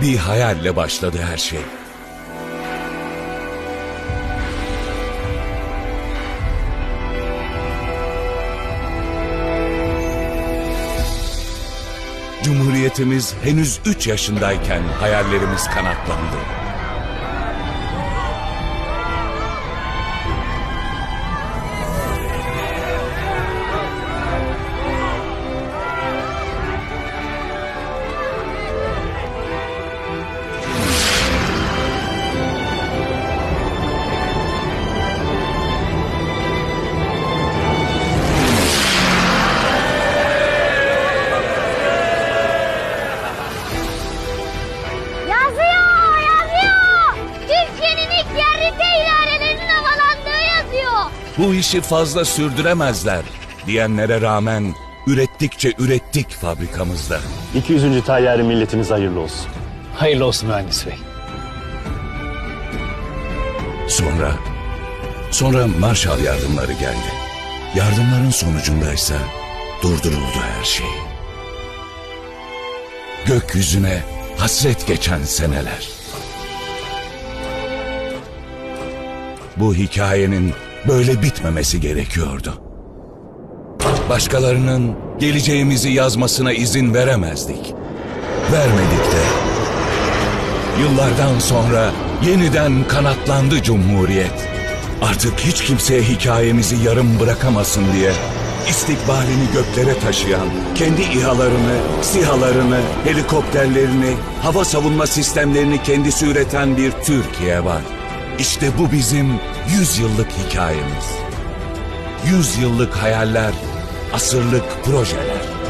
Bir hayalle başladı her şey. Cumhuriyetimiz henüz 3 yaşındayken hayallerimiz kanatlandı. Bu işi fazla sürdüremezler diyenlere rağmen ürettikçe ürettik fabrikamızda. 200. tayyare milletimiz hayırlı olsun. Hayırlı olsun mühendis bey. Sonra, sonra Marshall yardımları geldi. Yardımların sonucundaysa durduruldu her şey. Gökyüzüne hasret geçen seneler. Bu hikayenin böyle bitmemesi gerekiyordu. Başkalarının geleceğimizi yazmasına izin veremezdik. Vermedik de. Yıllardan sonra yeniden kanatlandı Cumhuriyet. Artık hiç kimseye hikayemizi yarım bırakamasın diye istikbalini göklere taşıyan, kendi İHA'larını, SİHA'larını, helikopterlerini, hava savunma sistemlerini kendisi üreten bir Türkiye var. İşte bu bizim 100 yıllık hikayemiz. 100 yıllık hayaller, asırlık projeler.